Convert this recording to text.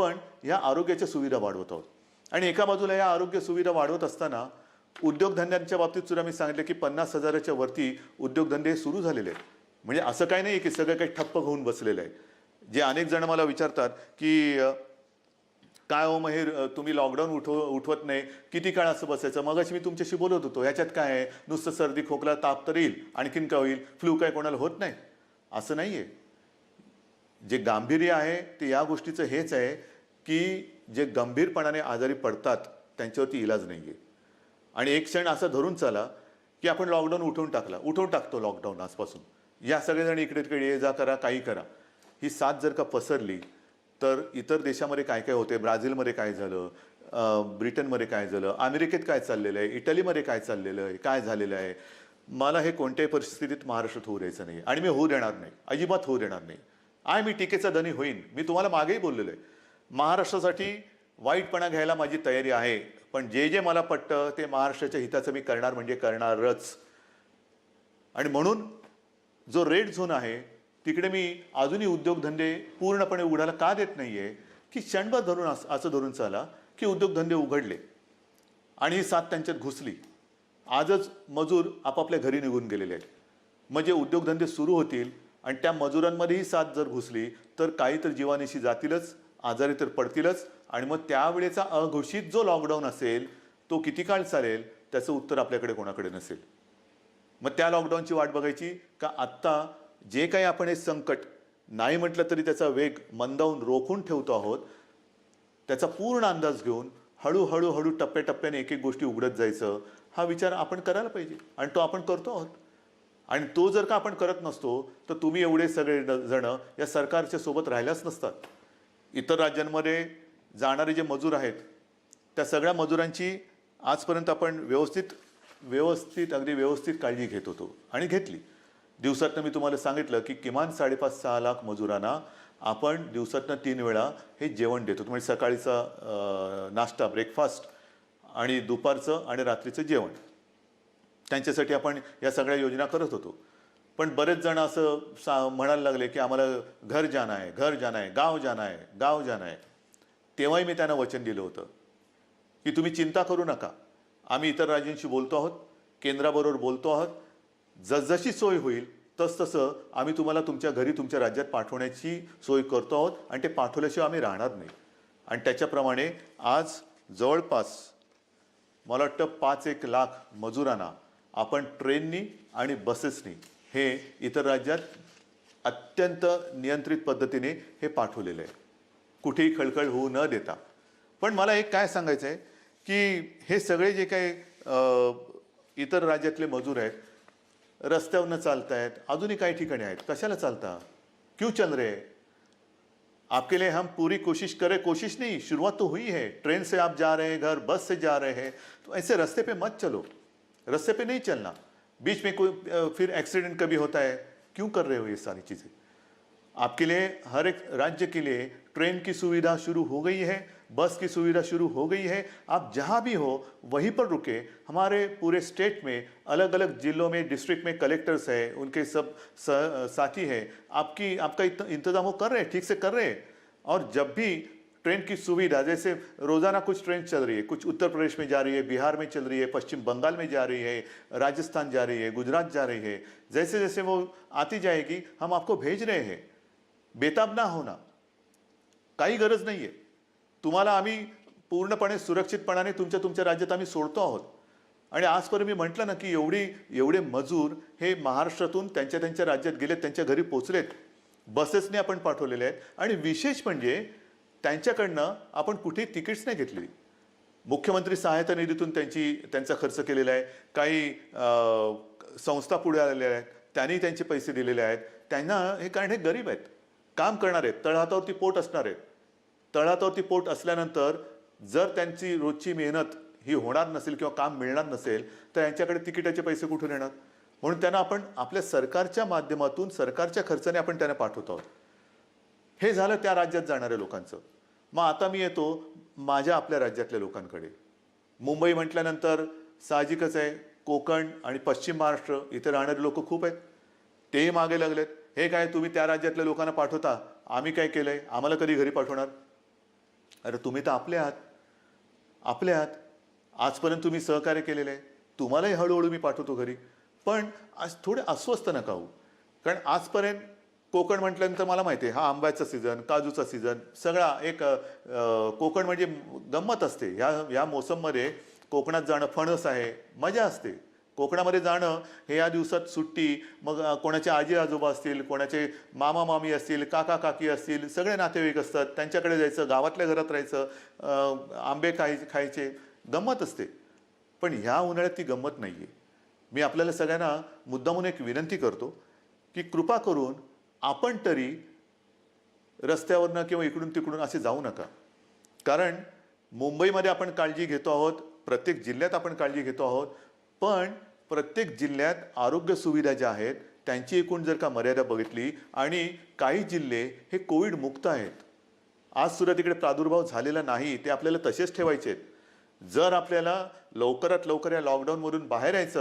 आपण या आरोग्याच्या सुविधा वाढवत आहोत. आणि एका बाजूला या आरोग्य सुविधा वाढवत असताना उद्योगधंद्यांच्या बाबतीत सुद्धा मी सांगितलं की पन्नास हजाराच्या वरती उद्योगधंदे सुरू झालेले आहेत. म्हणजे असं काही नाही की सगळं काही ठप्प होऊन बसलेलं आहे. जे अनेक जण मला विचारतात की काय हो मग हे तुम्ही लॉकडाऊन उठव उठवत नाही किती काळ असं बसायचं? मगच मी तुमच्याशी बोलत होतो ह्याच्यात काय आहे? नुसतं सर्दी खोकला ताप तर येईल आणखीन काय होईल? फ्लू काय कोणाला होत नाही? असं नाही आहे जे गांभीर्य आहे ते या गोष्टीचं हेच आहे की जे गंभीरपणाने आजारी पडतात त्यांच्यावरती इलाज नाही आहे आणि एक क्षण असं धरून चला की आपण लॉकडाऊन उठवून टाकला. उठवून टाकतो लॉकडाऊन आजपासून. या सगळेजण इकडे तिकडे ये जा करा काही करा. ही साथ जर का पसरली तर इतर देशामध्ये काय काय होते ब्राझीलमध्ये काय झालं? ब्रिटनमध्ये काय झालं? अमेरिकेत काय चाललेलं आहे? इटलीमध्ये काय चाललेलं आहे? काय झालेलं आहे? मला हे कोणत्याही परिस्थितीत महाराष्ट्रात होऊ द्यायचं नाही. आणि मी होऊ देणार नाही. अजिबात होऊ देणार नाही. आय मी टीकेचा धनी होईन. मी तुम्हाला मागेही बोललेलो आहे. महाराष्ट्रासाठी वाईटपणा घ्यायला माझी तयारी आहे. पण जे जे मला पटतं ते महाराष्ट्राच्या हिताचं मी करणार म्हणजे करणारच. आणि म्हणून जो रेड झोन आहे तिकडे मी अजूनही उद्योगधंदे पूर्णपणे उघडायला का देत नाही आहे की क्षणभर धरून अस- असं धरून चाला की उद्योगधंदे उघडले आणि ही साथ त्यांच्यात घुसली. आजच मजूर आपापल्या घरी निघून गेलेले आहेत. म्हणजे उद्योगधंदे सुरू होतील आणि त्या मजुरांमध्येही साथ जर घुसली तर काही तर जीवानिशी जातीलच. आजारी तर पडतीलच. आणि मग त्यावेळेचा अघोषित जो लॉकडाऊन असेल तो किती काळ चालेल? त्याचं उत्तर आपल्याकडे कोणाकडे नसेल? मग त्या लॉकडाऊनची वाट बघायची का आत्ता जे काही आपण हे संकट नाही म्हटलं तरी त्याचा वेग मंदावून रोखून ठेवतो आहोत त्याचा पूर्ण अंदाज घेऊन हळूहळू हळू टप्प्याटप्प्याने एक एक गोष्टी उघडत जायचं हा विचार आपण करायला पाहिजे. आणि तो आपण करतो आहोत. आणि तो जर का आपण करत नसतो तर तुम्ही एवढे सगळे जणं जण या सरकारच्या सोबत राहिल्याच नसतात. इतर राज्यांमध्ये जाणारे जे मजूर आहेत त्या सगळ्या मजुरांची आजपर्यंत आपण व्यवस्थित व्यवस्थित अगदी व्यवस्थित काळजी घेत होतो आणि घेतली. दिवसातनं मी तुम्हाला सांगितलं की किमान साडेपाच सहा लाख मजुरांना आपण दिवसातनं तीन वेळा हे जेवण देतो. म्हणजे सकाळीचा नाश्ता ब्रेकफास्ट आणि दुपारचं आणि रात्रीचं जेवण. त्यांच्यासाठी आपण या सगळ्या योजना करत होतो. पण बरेच जण असं सा म्हणायला लागले की आम्हाला घर जाणं आहे घर जाणं आहे गाव जाणं आहे गाव जाणं आहे. तेव्हाही मी त्यांना वचन दिलं होतं की तुम्ही चिंता करू नका. आम्ही इतर राज्यांशी बोलतो आहोत केंद्राबरोबर बोलतो आहोत. जसजशी सोय होईल तसतसं आम्ही तुम्हाला तुमच्या घरी तुमच्या राज्यात पाठवण्याची सोय करतो आहोत आणि ते पाठवल्याशिवाय आम्ही राहणार नाही. आणि त्याच्याप्रमाणे आज जवळपास मला वाटतं पाच एक लाख मजुरांना आपण ट्रेननी आणि बसेसनी हे इतर राज्यात अत्यंत नियंत्रित पद्धतीने हे पाठवलेलं आहे. कुठेही खळखळ होऊ न देता. पण मला एक काय सांगायचं आहे की हे सगळे जे काही अ, इतर राज्यातले मजूर आहेत रस्त्यावरनं चालत आहेत अजूनही काही ठिकाणी आहेत कशाला चालता? क्यों चल रे? आपके लिए हम पूरी कोशिश करें कोशिश नहीं शुरुआत तो हुई है। ट्रेन से आप जा रहे हैं घर बस से जा रहे हैं। तो ऐसे रास्ते पे मत चलो। रास्ते पे नहीं चलना। बीच में कोई फिर एक्सीडेंट कभी होता है? क्यों कर रहे हो ये सारी चीज़ें? आपके लिए, हर एक राज्य के लिए ट्रेन की सुविधा शुरू हो गई है, बस की सुविधा शुरू हो गई है। आप जहाँ भी हो, वहीं पर रुके। हमारे पूरे स्टेट में अलग अलग जिलों में डिस्ट्रिक्ट में कलेक्टर्स हैं, उनके सब साथी हैं। आपकी, आपका इत- इंतज़ाम वो कर रहे हैं? ठीक से कर रहे हैं? और जब भी ट्रेन की सुविधा जैसे रोज़ाना कुछ ट्रेन चल रही है कुछ उत्तर प्रदेश में जा रही है बिहार में चल रही है पश्चिम बंगाल में जा रही है राजस्थान जा रही है गुजरात जा रही है जैसे जैसे वो आती जाएगी हम आपको भेज रहे हैं। बेताब ना होना काही गरज नाही आहे तुम्हाला आम्ही पूर्णपणे सुरक्षितपणाने तुमच्या तुमच्या राज्यात आम्ही सोडतो आहोत. आणि आजपर्यंत मी म्हटलं ना की एवढी एवढे मजूर हे महाराष्ट्रातून त्यांच्या त्यांच्या राज्यात गेलेत त्यांच्या घरी पोचलेत. बसेसने आपण पाठवलेले आहेत. आणि विशेष म्हणजे त्यांच्याकडनं आपण कुठे तिकीट्स नाही घेतली. मुख्यमंत्री सहायता निधीतून त्यांची त्यांचा खर्च केलेला आहे. काही संस्था पुढे आलेल्या आहेत. त्यांनी त्यांचे पैसे दिलेले आहेत. त्यांना हे कारण हे गरीब आहेत. काम करणार आहेत. तळहातावरती पोट असणार आहेत. तळहातावरती पोट असल्यानंतर जर त्यांची रोजची मेहनत ही होणार नसेल किंवा काम मिळणार नसेल तर यांच्याकडे तिकिटाचे पैसे कुठून येणार? म्हणून त्यांना आपण आपल्या सरकारच्या माध्यमातून सरकारच्या खर्चाने आपण त्यांना पाठवत आहोत. हे झालं त्या राज्यात जाणाऱ्या लोकांचं. मग आता मी येतो माझ्या आपल्या राज्यातल्या लोकांकडे. मुंबई म्हटल्यानंतर साहजिकच आहे कोकण आणि पश्चिम महाराष्ट्र इथे राहणारे लोक खूप आहेत. तेही मागे लागलेत. हे काय तुम्ही त्या राज्यातल्या लोकांना पाठवता? आम्ही काय केलं आहे आम्हाला कधी घरी पाठवणार? अरे तुम्ही तर आपले आहात. आपले आहात. आजपर्यंत तुम्ही सहकार्य केलेलं आहे. तुम्हालाही हळूहळू मी पाठवतो घरी. पण आज थोडे अस्वस्थ नका होऊ. कारण आजपर्यंत कोकण म्हटल्यानंतर मला माहिती आहे हा आंब्याचा सीझन काजूचा सीझन सगळा एक कोकण म्हणजे गंमत असते. ह्या ह्या मोसममध्ये कोकणात जाणं फणस आहे मजा असते. कोकणामध्ये जाणं हे या दिवसात सुट्टी मग कोणाचे आजी आजोबा असतील कोणाचे मामा मामी असतील काका काकी असतील सगळे नातेवाईक असतात त्यांच्याकडे जायचं गावातल्या घरात राहायचं आंबे खाय खायचे गंमत असते. पण ह्या उन्हाळ्यात ती गंमत नाही आहे मी आपल्याला सगळ्यांना मुद्दामून एक विनंती करतो की कृपा करून आपण तरी रस्त्यावरनं किंवा इकडून तिकडून असे जाऊ नका. कारण मुंबईमध्ये आपण काळजी घेतो आहोत प्रत्येक जिल्ह्यात आपण काळजी घेतो आहोत पण प्रत्येक जिल्ह्यात आरोग्य सुविधा ज्या आहेत त्यांची एकूण जर का मर्यादा बघितली आणि काही जिल्हे हे कोविड मुक्त आहेत. आज सुद्धा तिकडे प्रादुर्भाव झालेला नाही ते आपल्याला तसेच ठेवायचे आहेत. जर आपल्याला लवकरात लवकर या लॉकडाऊनमधून बाहेर यायचं